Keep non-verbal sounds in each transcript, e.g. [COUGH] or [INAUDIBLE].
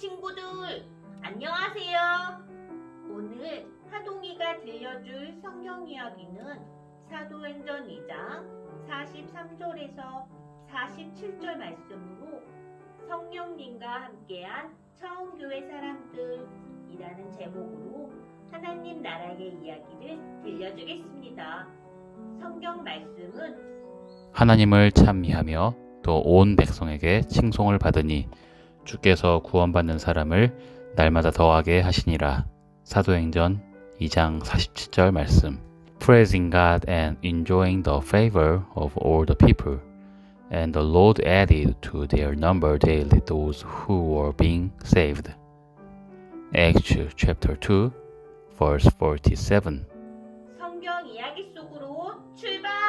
친구들, 안녕하세요. 오늘 하동이가 들려줄 성경 이야기는 사도행전 2장 43절에서 47절 말씀으로 성령님과 함께한 처음 교회 사람들이라는 제목으로 하나님 나라의 이야기를 들려주겠습니다. 성경 말씀은 하나님을 찬미하며 또 온 백성에게 칭송을 받으니 주께서 구원받는 사람을 날마다 더하게 하시니라. 사도행전 2장 47절 말씀. Praising God and enjoying the favor of all the people. And the Lord added to their number daily those who were being saved. Acts chapter 2 verse 47. 성경 이야기 속으로 출발!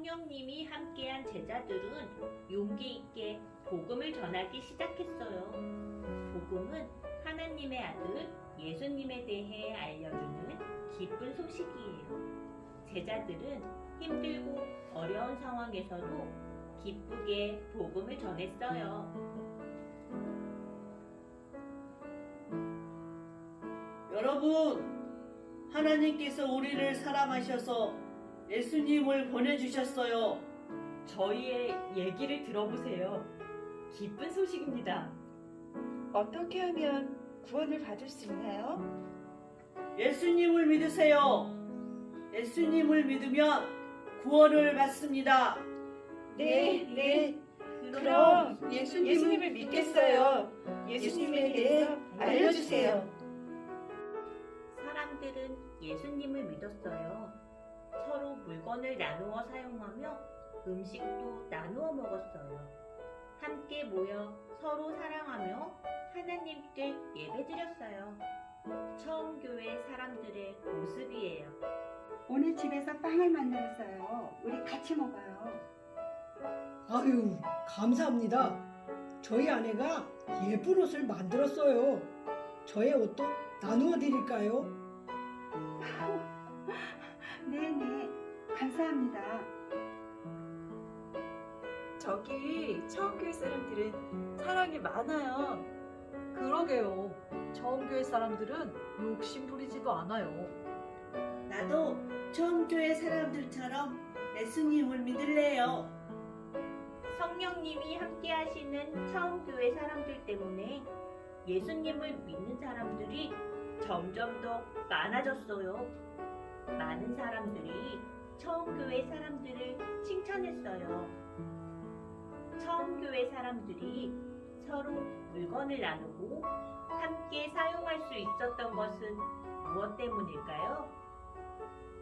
성령님이 함께한 제자들은 용기 있게 복음을 전하기 시작했어요. 복음은 하나님의 아들 예수님에 대해 알려주는 기쁜 소식이에요. 제자들은 힘들고 어려운 상황에서도 기쁘게 복음을 전했어요. 여러분, 하나님께서 우리를 사랑하셔서 예수님을 보내주셨어요. 저희의 얘기를 들어보세요. 기쁜 소식입니다. 어떻게 하면 구원을 받을 수 있나요? 예수님을 믿으세요. 예수님을 믿으면 구원을 받습니다. 네, 네. 그럼 예수님을 믿겠어요. 예수님에 대해서 알려주세요. 사람들은 예수님을 믿었어요. 서로 물건을 나누어 사용하며 음식도 나누어 먹었어요. 함께 모여 서로 사랑하며 하나님께 예배드렸어요. 처음 교회 사람들의 모습이에요. 오늘 집에서 빵을 만들었어요. 우리 같이 먹어요. 아유, 감사합니다. 저희 아내가 예쁜 옷을 만들었어요. 저의 옷도 나누어 드릴까요? 감사합니다. 저기 처음 교회 사람들은 사랑이 많아요. 그러게요. 처음 교회 사람들은 욕심 부리지도 않아요. 나도 처음 교회 사람들처럼 예수님을 믿을래요. 성령님이 함께 하시는 처음 교회 사람들 때문에 예수님을 믿는 사람들이 점점 더 많아졌어요. 많은 사람들이 처음 교회 사람들을 칭찬했어요. 처음 교회 사람들이 서로 물건을 나누고 함께 사용할 수 있었던 것은 무엇 때문일까요?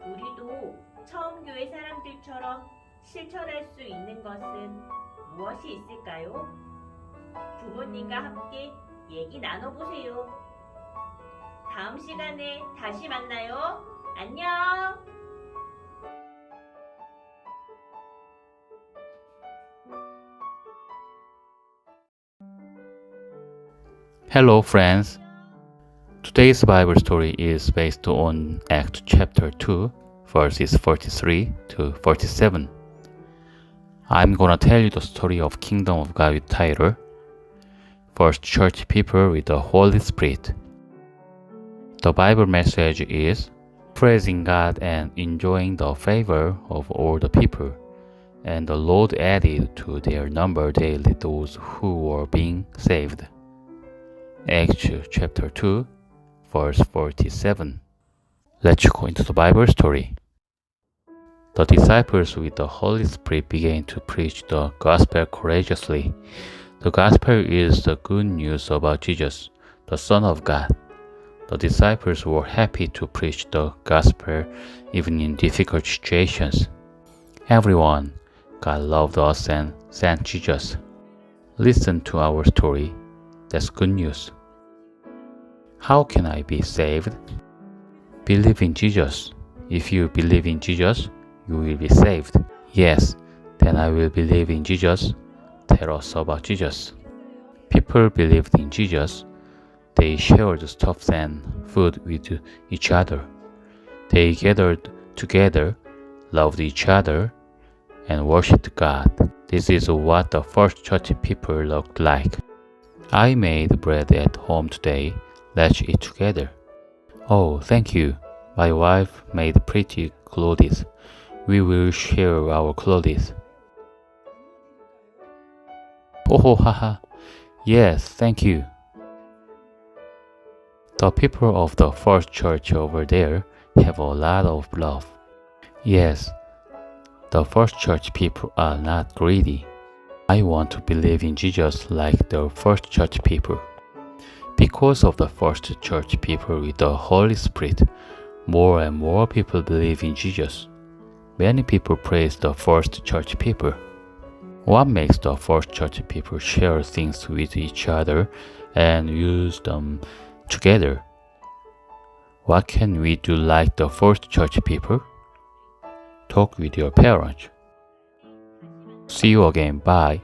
우리도 처음 교회 사람들처럼 실천할 수 있는 것은 무엇이 있을까요? 부모님과 함께 얘기 나눠보세요. 다음 시간에 다시 만나요. 안녕! Hello, friends. Today's Bible story is based on Acts chapter 2, verses 43 to 47. I'm gonna tell you the story of Kingdom of God with title First Church People with the Holy Spirit. The Bible message is praising God and enjoying the favor of all the people. And the Lord added to their number daily those who were being saved. Acts chapter 2, verse 47. Let's go into the Bible story. The disciples with the Holy Spirit began to preach the gospel courageously. The gospel is the good news about Jesus, the Son of God. The disciples were happy to preach the gospel even in difficult situations. Everyone, God loved us and sent Jesus. Listen to our story. That's good news. How can I be saved? Believe in Jesus. If you believe in Jesus, you will be saved. Yes, then I will believe in Jesus. Tell us about Jesus. People believed in Jesus. They shared stuff and food with each other. They gathered together, loved each other, and worshiped God. This is what the first church people looked like. I made bread at home today. Let's eat together. Oh, thank you. My wife made pretty clothes. We will share our clothes. Oh, [LAUGHS] haha. Yes, thank you. The people of the first church over there have a lot of love. Yes, the first church people are not greedy. I want to believe in Jesus like the first church people. Because of the first church people with the Holy Spirit, more and more people believe in Jesus. Many people praise the first church people. What makes the first church people share things with each other and use them together? What can we do like the first church people? Talk with your parents. See you again. Bye.